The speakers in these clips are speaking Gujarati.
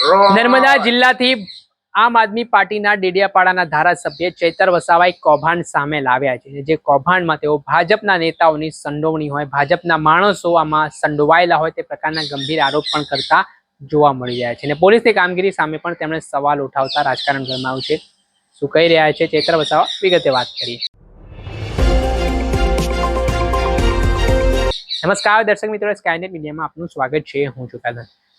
નર્મદા જિલ્લાથી આમ આદમી પાર્ટીના ડેડિયાપાડાના ધારાસભ્ય ચૈતર વસાવાએ કૌભાંડ સામે લાવ્યા છે. જે કૌભાંડમાં તેઓ ભાજપના નેતાઓની સંડોવણી હોય, ભાજપના માણસો આમાં સંડોવાયેલા હોય તે પ્રકારના ગંભીર આરોપ પણ કરતા જોવા મળી રહ્યા છે. અને પોલીસની કામગીરી સામે પણ તેમણે સવાલ ઉઠાવતા રાજકારણ ગરમાયું છે. શું કહી રહ્યા છે ચૈતર વસાવા? વિગતે વાત કરીએ. નમસ્કાર, દર્શક મિત્રો સ્કાયનેટ મીડિયામાં આપનું સ્વાગત છે. હું છું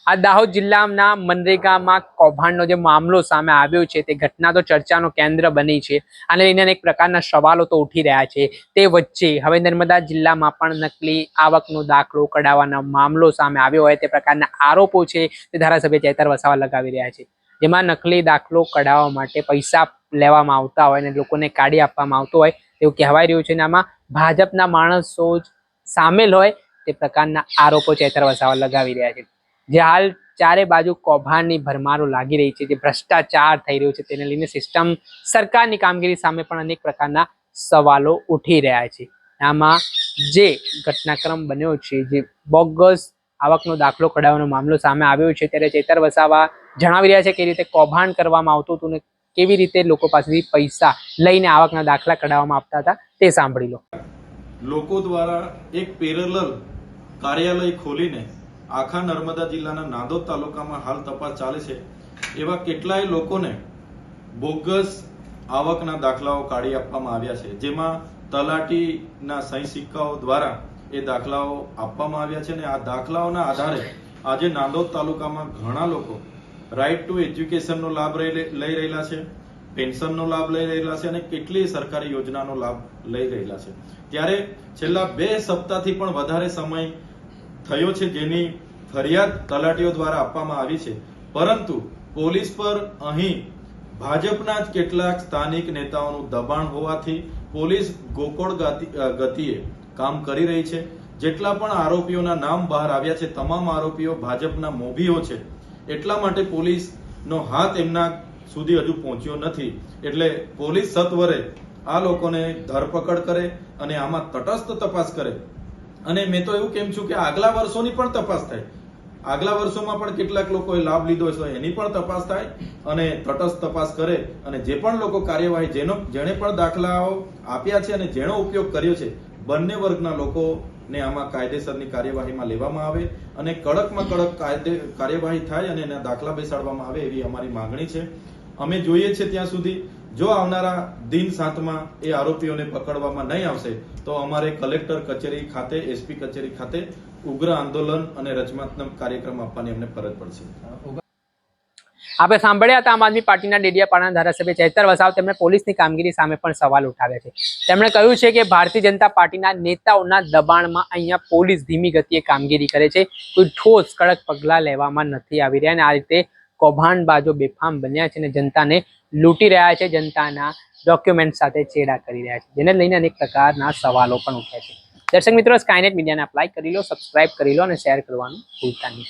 આ દાહોદ જિલ્લાના મનરેગામાં કૌભાંડનો જે મામલો સામે આવ્યો છે, તે ઘટના તો ચર્ચાનો કેન્દ્ર બની છે. આને લઈને અનેક પ્રકારના સવાલો તો ઉઠી રહ્યા છે. તે વચ્ચે હવે નર્મદા જિલ્લામાં પણ નકલી આવકનો દાખલો કઢાવવાનો મામલો સામે આવ્યો હોય તે પ્રકારના આરોપો છે તે ધારાસભ્ય ચેતર વસાવા લગાવી રહ્યા છે. જેમાં નકલી દાખલો કઢાવવા માટે પૈસા લેવામાં આવતા હોય અને લોકોને કાઢી આપવામાં આવતો હોય તેવું કહેવાય રહ્યું છે અને આમાં ભાજપના માણસો સામેલ હોય તે પ્રકારના આરોપો ચેતર વસાવા લગાવી રહ્યા છે. જે હાલ ચારે બાજુ કૌભાંડની ભરમારો લાગી રહી છે, જે ભ્રષ્ટાચાર થઈ રહ્યો છે, તેને લઈને સિસ્ટમ સરકારની કામગીરી સામે પણ અનેક પ્રકારના સવાલો ઉઠી રહ્યા છે. આમાં જે ઘટનાક્રમ બન્યો છે, જે બોગસ આવકનો દાખલો કઢાવવાનો મામલો સામે આવ્યો છે, ત્યારે ચેતર વસાવા જણાવી રહ્યા છે કે રીતે કૌભાંડ કરવામાં આવતું હતું ને કેવી રીતે લોકો પાસેથી પૈસા લઈને આવકના દાખલા કઢાવવામાં આપતા હતા તે સાંભળી લો. લોકો દ્વારા એક પેરેલલ કાર્યાલય ખોલીને આખા નર્મદા જિલ્લાના નાંદોદ તાલુકામાં હાલ તપાસ ચાલે છે. એવા કેટલાય લોકોને બોગસ આવકના દાખલાઓ કાઢી આપવામાં આવ્યા છે. જેમાં તલાટીના સહી સિક્કાઓ દ્વારા એ દાખલાઓ આપવામાં આવ્યા છે અને આ દાખલાઓના આધારે આજે નાંદોદ તાલુકામાં ઘણા લોકો રાઈટ ટુ એજ્યુકેશનનો લાભ લઈ રહેલા છે, પેન્શનનો લાભ લઈ રહેલા છે અને કેટલી સરકારી યોજનાનો લાભ લઈ રહેલા છે. ત્યારે છેલ્લા બે સપ્તાહથી પણ વધારે સમય થયો છે જેની ફરિયાદ તલાટીઓ દ્વારા આપવામાં આવી છે. પરંતુ પોલીસ પર અહીં ભાજપના જ કેટલાક સ્થાનિક નેતાઓનું દબાણ હોવાથી પોલીસ ગોકળ ગાતી- ગતિએ કામ કરી રહી છે. જેટલા પણ આરોપીઓના નામ બહાર આવ્યા છે, તમામ આરોપીઓ ભાજપના મોભીઓ છે. એટલા માટે પોલીસનો હાથ એમના સુધી હજુ પહોંચ્યો નથી. એટલે પોલીસ સત્વરે આ લોકોને ધરપકડ કરે અને આમાં તટસ્થ તપાસ કરે. અને મેં તો એવું કેમ છું કે આગલા વર્ષોની પણ તપાસ થાય. આગલા વર્ષોમાં પણ કેટલાક લોકોએ લાભ લીધો છે એની પણ તપાસ થાય અને તટસ્થ તપાસ કરે અને જે પણ લોકો કાર્યવાહી જેનો, જેણે પણ દાખલાઓ આપ્યા છે અને જેનો ઉપયોગ કર્યો છે, બંને વર્ગના લોકોને આમાં કાયદેસરની કાર્યવાહીમાં લેવામાં આવે અને કડકમાં કડક કાયદે, કાર્યવાહી થાય અને એના દાખલા બેસાડવામાં આવે એવી અમારી માંગણી છે. અમે જોઈએ છે ત્યાં સુધી જો આવનારા દિન સાતમાં એ આરોપીઓને પકડવામાં નહીં આવશે, તો અમારે કલેક્ટર કચેરી ખાતે એસપી કચેરી ખાતે ઉગ્ર આંદોલન અને રચનાત્મક કાર્યક્રમ આપવાની અમને ફરજ પડશે. આપણે સાંભળ્યા હતા આમ આદમી પાર્ટીના ડેડિયાપાડાના ધારાસભ્ય ચૈતર વસાવ તેમણે પોલીસની કામગીરી સામે પણ સવાલ ઉઠાવ્યા છે. તેમણે કહ્યું છે કે ભારતીય જનતા પાર્ટીના નેતાઓના દબાણમાં અહીંયા પોલીસ ધીમી ગતિએ કામગીરી કરે છે. કોઈ ઠોસ, કડક પગલાં લેવામાં નથી આવી રહ્યા અને આ રીતે કૌભાંડબાજો બેફામ બન્યા છે અને જનતાને લૂંટી રહ્યા છે જનતાના ડોક્યુમેન્ટ સાથે ચેડા કરી રહ્યા છે, જેને લઈને અનેક પ્રકારના સવાલો પણ ઉઠ્યા છે. દર્શક મિત્રો સ્કાયનેટ મીડિયાને અપ્લાય કરી લો સબસ્ક્રાઇબ કરી લો અને શેર કરવાનું ભૂલતા નહીં.